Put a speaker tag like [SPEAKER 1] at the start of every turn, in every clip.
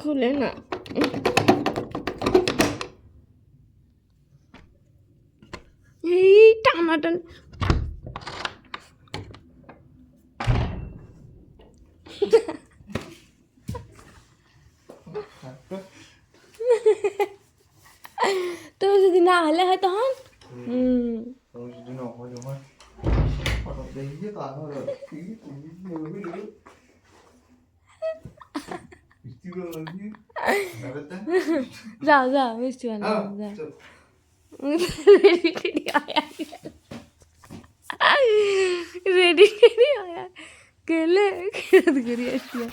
[SPEAKER 1] খুলে না। এই টানাটান। তুমি যদি না হলে হয় তখন হুম
[SPEAKER 2] আমি যদি না হয় আমার হঠাৎ দেখি তো আমার কি তুমি বলবি রে মিষ্টি করে লাগি আরে
[SPEAKER 1] যাও যাও মিষ্টি বানাও যাও
[SPEAKER 2] চল
[SPEAKER 1] রেডি রেডি রেডি রেডি গেলে কিসত করি আসলে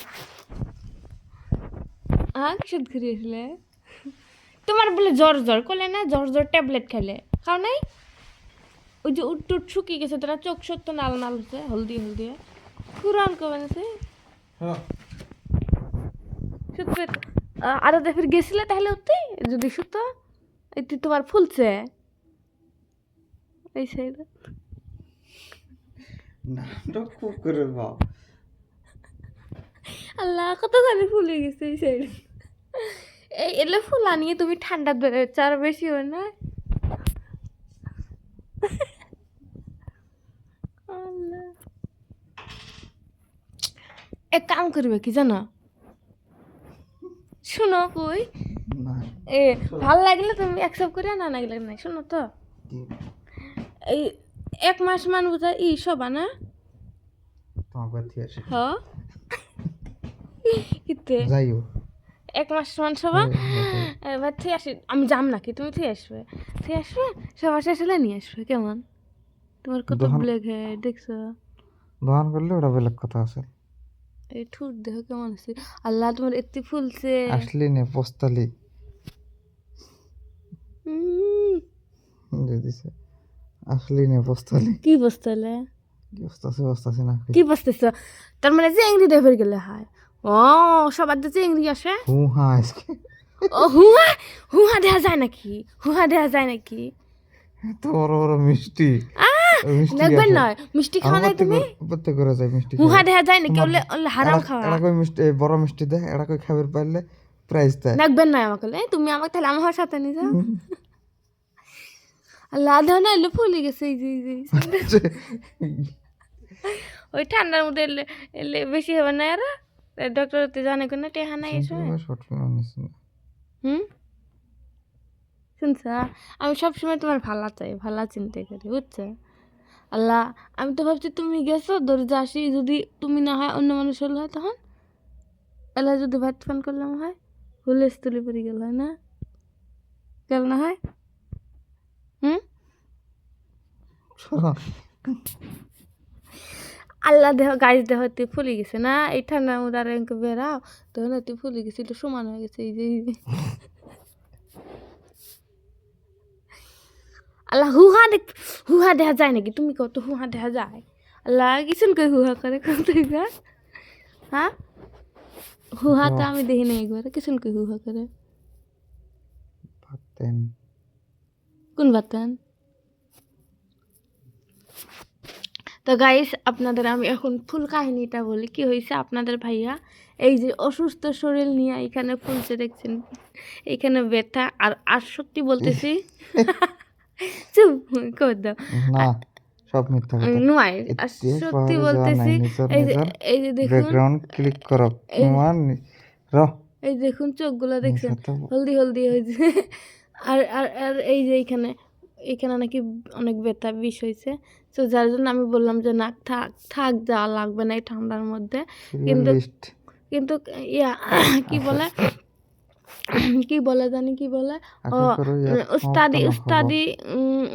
[SPEAKER 1] হ্যাঁ কিসত করি আসলে তোমার বলে জ্বর জ্বর করলে না জ্বর জ্বর ট্যাবলেট খাইলে খাও নাই? ওই যে উট টুট শুকিয়ে গেছে তোরা চোখ সত্য নাল নাল হচ্ছে হলদি হলদি কুরান কবে আছে
[SPEAKER 2] হ্যাঁ।
[SPEAKER 1] সত্যি আরও দেখে গেছিলে তাহলে উঠতে? যদি সত্য এটি তোমার ফুলছে। এই সাইডে।
[SPEAKER 2] নাটক খুব করে বাপ।
[SPEAKER 1] আল্লাহ কত জানি ফুলে গেছে এই সাইডে। এই এলে ফুলা নিয়ে তুমি ঠান্ডা বেরোচ্ছে আর বেশি হয় না আল্লাহ। এক কাম করবে কি জানো? শোনো কই? এ ভালো লাগলে তুমি অ্যাকসেপ্ট করে না না লাগলে নাই শোনো তো। এই এক মাস মান বোঝা ই সবা না?
[SPEAKER 2] তোমার কথা আসে।
[SPEAKER 1] হ কিতে
[SPEAKER 2] যাইও।
[SPEAKER 1] এক মাস মান সবা? এবার থুই আসি আমি যাম নাকি তুমি থুই আসবে? থুই আসবে সবার শেষে নিয়ে আসবে কেমন? তোমার কত ব্ল্যাক হেয়ার দেখছ?
[SPEAKER 2] দোকান করলে ওটা বেলেগ কথা আছে।
[SPEAKER 1] এই ঠুট দেখো কেমন আছে আল্লাহ তোমার এত্তি ফুলছে।
[SPEAKER 2] আসলি নে পোস্তালি। দিয়ে দিছে। আসলি নে পোস্তালি।
[SPEAKER 1] কি
[SPEAKER 2] বস্তাছে না
[SPEAKER 1] কি তার মানে চেংড়ি গেলে হয়। ও সবার তো চেংড়ি আসে?
[SPEAKER 2] হু আজকে।
[SPEAKER 1] ও হুহা? হুহা দেওয়া যায় নাকি? হুহা দেওয়া যায় নাকি?
[SPEAKER 2] এত বড় বড় মিষ্টি। ওই মিষ্টি
[SPEAKER 1] দেখবেন। নয়। মিষ্টি খাওয়া নাই তুমি?
[SPEAKER 2] করে যায় মিষ্টি
[SPEAKER 1] দেওয়া যায় ওলে ওলে হারাম খাওয়া।
[SPEAKER 2] এরা কই মিষ্টি বড় মিষ্টি দেয় এরা কই খাবার পাইলে প্রাইস দেয়।
[SPEAKER 1] দেখবেন না আমাকে এই তুমি আমাকে তাহলে আমার সাথে নিয়ে যাও। আল্লাহ না ফুলে গেছে। এই যে ওই ঠান্ডার মধ্যে এলে এলে বেশি হবে না এরা? ডক্টর তো জানে কেন টেহা নাই এসব
[SPEAKER 2] না।
[SPEAKER 1] হুম? শুনছা? আমি সবসময় তোমার ভালো চাই ভালো চিন্তা করি বুঝছ? আল্লাহ, আমি তো ভাবছি তুমি গেছো, দরজা আসি, যদি তুমি না হয় অন্য মানুষ হলে হয় তখন? আল্লাহ যদি ভাত ফান করলাম হয়, হুলেস তুলি পড়ে গেল, হয় না? গেল না হয়? হুম? আল্লাহ দেহ, গাছ দেহ তুই ফুলে গেছে না? এই আর এনকে বেড়াও, তখন তুই ফুলে গেছে এটা সমান হয়ে গেছে এই যে এই যে। আল্লাহ হুহা দেখ হুহা দেখা যায় নাকি? তুমি কত হুহা দেখা যায়। আল্লাহ কিছু কই হুহা করে কত হ্যাঁ হুহা? তো আমি দেখি নাই একবার। কিছু কই হুহা করে?
[SPEAKER 2] ভাবতেন
[SPEAKER 1] কোন বাতান তো গাইস আপনাদের আমি এখন ফুল কাহিনীটা বলি। কি হয়েছে আপনাদের ভাইয়া? এই যে অসুস্থ শরীর নিয়ে এখানে ফুলছে দেখছেন? এখানে ব্যথা আর আর সত্যি বলতেছি। চুপ করে দাও
[SPEAKER 2] না সব মিথ্যা কথা।
[SPEAKER 1] সত্যি বলতেছি এই যে
[SPEAKER 2] নিজের
[SPEAKER 1] এই যে দেখুন
[SPEAKER 2] ব্যাকগ্রাউন্ড ক্লিক করো। তোমার র।
[SPEAKER 1] এই দেখুন চোখগুলো দেখছেন হলদি হলদি হয়েছে। আর আর আর এই যে এইখানে এখানে নাকি অনেক ব্যথা বিষ হয়েছে। তো যার জন্য আমি বললাম যে না থাক থাক যাওয়া লাগবে না এই ঠান্ডার মধ্যে। কিন্তু কিন্তু ইয়া কি বলে? কি বলে জানি কি বলে? উস্তাদি। উস্তাদি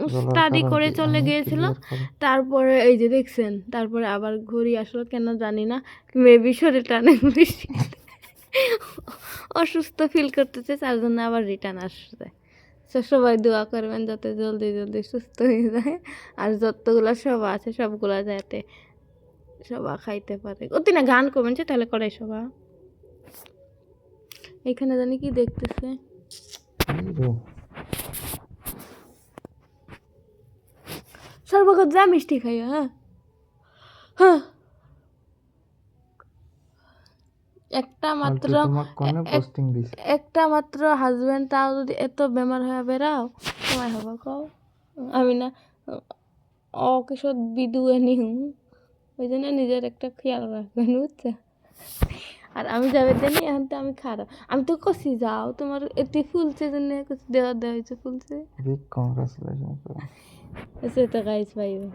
[SPEAKER 1] উস্তাদি করে চলে গিয়েছিল। তারপরে এই যে দেখছেন তারপরে আবার ঘুরি আসলো কেন জানি না। মেবি শরীরটা অনেক বেশি অসুস্থ ফিল করতেছে তার জন্য আবার রিটার্ন আসছে। তো সবাই দোয়া করবেন যাতে জলদি জলদি সুস্থ হয়ে যায়। আর যতগুলো সবা আছে সবগুলা যাতে সবা খাইতে পারে। অতি না গান করবেন যে তাহলে করে সবা এখানে জানি কি দেখতেছে। সর্বগত যা মিষ্টি খাইও হ্যাঁ? হ্যাঁ। একটা মাত্র একটা মাত্র হাজবেন্ড তাও যদি এত বেমার হয়ে বেড়াও তোমায় হবা কও? আমি না অকিশোর বিদু এনি হুম ওই জন্য নিজের একটা খেয়াল রাখবেন বুঝছে? আর আমি যাবে জানি এখন তো আমি খারাপ। আমি তো কষি যাও তোমার এটি ফুলছে জন্য কিছু দেওয়া দেওয়া হয়েছে ফুলছে।
[SPEAKER 2] বিগ কংগ্রেচুলেশন
[SPEAKER 1] সে তো গাইস পাইবে